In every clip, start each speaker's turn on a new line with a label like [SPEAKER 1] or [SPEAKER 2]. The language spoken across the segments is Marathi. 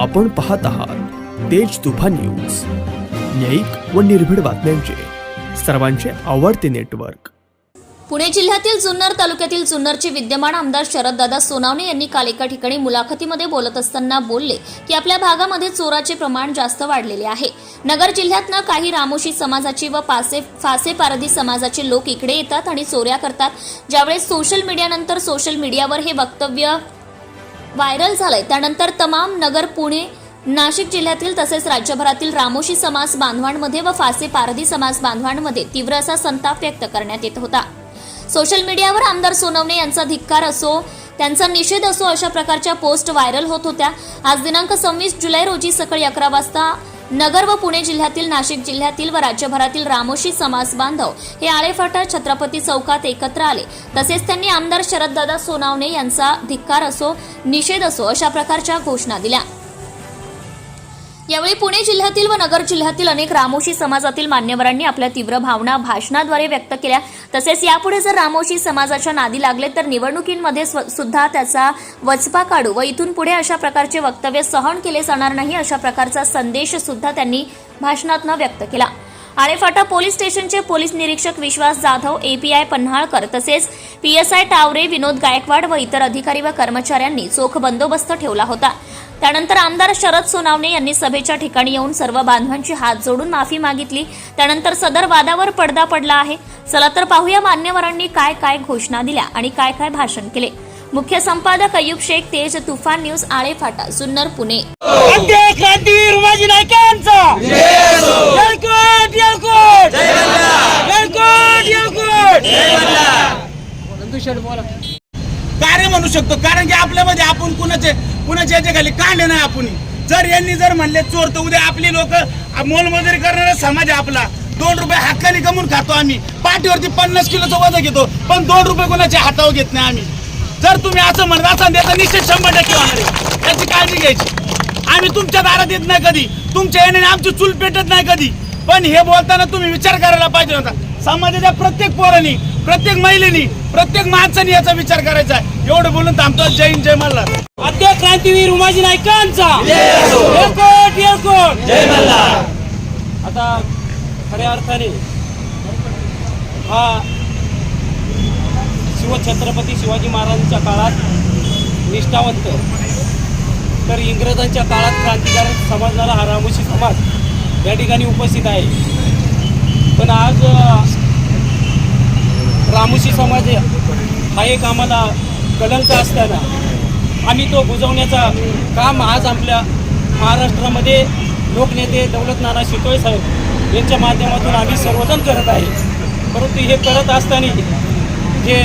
[SPEAKER 1] आपण पाहत आहात तेज तुफा न्यूज. न्यायिक व निर्भीड बातम्यांचे. सर्वांचे आवडते नेटवर्क.
[SPEAKER 2] पुणे जिल्ह्यातील जुन्नर तालुक्यातील जुन्नरचे विद्यमान आमदार शरददादा सोनावणे यांनी काल एका ठिकाणी मुलाखतीमध्ये बोलत असताना बोलले की आपल्या भागामध्ये चोराचे प्रमाण जास्त वाढलेले आहे. नगर जिल्ह्यातनं काही रामोशी समाजाची व पासे फासे पारधी समाजाचे लोक इकडे येतात आणि चोऱ्या करतात. ज्यावेळेस सोशल मीडियानंतर सोशल मीडियावर हे वक्तव्य व्हायरल झालंय. त्यानंतर तमाम नगर पुणे नाशिक जिल्ह्यातील तसेच राज्यभरातील रामोशी समाज बांधवांमध्ये व फासे पारधी समाज बांधवांमध्ये तीव्र असा संताप व्यक्त करण्यात येत होता. सोशल मीडियावर आमदार सोनवणे यांचा धिक्कार असो त्यांचा निषेध असो अशा प्रकारच्या पोस्ट व्हायरल होत होत्या. आज दिनांक सव्वीस जुलै रोजी सकाळी अकरा वाजता नगर व पुणे जिल्ह्यातील नाशिक जिल्ह्यातील व राज्यभरातील रामोशी समाज बांधव हे आळेफाटा छत्रपती चौकात एकत्र आले. तसेच त्यांनी आमदार शरददादा सोनावणे यांचा धिक्कार असो निषेध असो अशा प्रकारच्या घोषणा दिल्या. यावेळी पुणे जिल्ह्यातील व नगर जिल्ह्यातील अनेक रामोशी समाजातील मान्यवरांनी आपल्या तीव्र भावना भाषणाद्वारे व्यक्त केल्या. तसेच यापुढे जर रामोशी समाजाच्या नादी लागले तर निवडणुकींमध्ये सुद्धा त्याचा वचपा काढू व इथून पुढे अशा प्रकारचे वक्तव्य सहन केले जाणार नाही अशा प्रकारचा संदेश सुद्धा त्यांनी भाषणातनं व्यक्त केला. आळेफाटा पोलीस स्टेशनचे पोलीस निरीक्षक विश्वास जाधव एपीआय पन्हाळकर तसेच पीएसआय टावरे विनोद गायकवाड व इतर अधिकारी व कर्मचाऱ्यांनी चोख बंदोबस्त ठेवला होता. त्यानंतर आमदार शरद सोनावणे यांनी सभेच्या ठिकाणी येऊन सर्व बांधवांची हात जोडून माफी मागितली. त्यानंतर सदर वादावर पडदा पडला आहे. चला तर पाहूया मान्यवरांनी काय काय घोषणा दिल्या आणि काय काय भाषण केले. मुख्य संपादक अयुब शेख तेज तुफान न्यूज जुन्नर पुणे.
[SPEAKER 3] अंत्य क्रांतीवीर उमाजी नायकांचा. आपल्यामध्ये आपण कुणाचे कुणाच्या याच्या खाली कांडे नाही आपण. जर यांनी जर म्हणले चोर तर उद्या आपली लोक मोलमजुरी करणारा समाज आहे आपला. दोन रुपये हाताने कमवून खातो आम्ही. पाठीवरती पन्नास किलोचं वजन घेतो पण दोन रुपये कोणाच्या हातावर घेत नाही आम्ही. जर तुम्ही असं म्हणत असाल त्याचा निश्चित शंभर टक्के होणार आहे. त्याची काळजी घ्यायची. आम्ही तुमच्या दारात येत नाही कधी. तुमच्या येण्याने आमची चूल पेटत नाही कधी. पण हे बोलताना तुम्ही विचार करायला पाहिजे होता. समाजाच्या प्रत्येक पोरांनी प्रत्येक महिलेनी प्रत्येक माणसाने याचा विचार करायचा आहे. एवढं बोलून थांबतो. जय हिंद जय मल्हार. आद्य क्रांतीवीर उमाजी नायकांचा आता खऱ्या अर्थाने हा शिवछत्रपती शिवाजी महाराजांच्या काळात निष्ठावंत तर इंग्रजांच्या काळात क्रांतिकारक समजणारा हा रामोशी समाज. या ठिकाणी उपस्थित आहे. पण आज अ, रामोशी समाज हा एक आम्हाला कलंक असताना आम्ही तो बुजवण्याचा काम आज आपल्या महाराष्ट्रामध्ये लोकनेते दौलत नाना शितोळे साहेब यांच्या माध्यमातून आम्ही सर्वजण करत आहे. परंतु हे करत असताना जे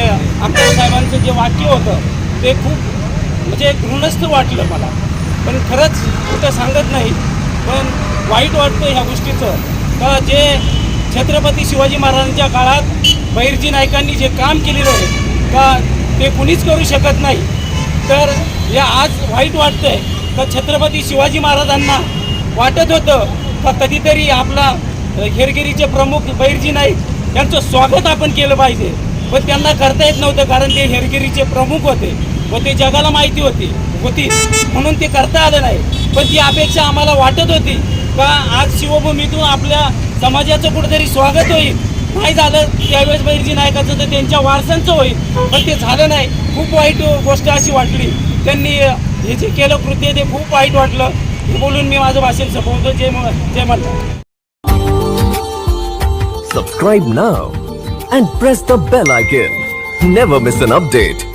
[SPEAKER 3] आमदार साहेबांचं जे वाक्य होतं ते खूप म्हणजे घृणस्थ वाटलं मला. पण खरंच कुठं सांगत नाही पण वाईट वाटतं ह्या गोष्टीचं. का जे छत्रपती शिवाजी महाराजांच्या काळात बैरजी नायकांनी जे काम केलेलं आहे का ते कुणीच करू शकत नाही. तर या आज वाईट वाटतंय का छत्रपती शिवाजी महाराजांना वाटत होतं का कधीतरी आपला हेरगिरीचे प्रमुख बैरजी नाईक यांचं स्वागत आपण केलं पाहिजे. पण त्यांना करता येत नव्हतं कारण ते हेरगिरीचे प्रमुख होते व ते जगाला माहिती होती होती म्हणून ते करता आलं नाही. पण ती अपेक्षा आम्हाला वाटत होती का आज शिवभूमीतून आपल्या समाजाचं कुठेतरी स्वागत होईल. नाही झालं त्यावेळेस बैरजी नायकाचं तर त्यांच्या वारसांचं होईल. पण ते झालं नाही. खूप वाईट गोष्ट अशी वाटली. त्यांनी हे जे केलं कृत्य ते खूप वाईट वाटलं. हे बोलून मी माझं भाषण संपवतो. जे जे म्हणतात म्हणतो
[SPEAKER 1] Subscribe now and press the bell icon. Never miss an update.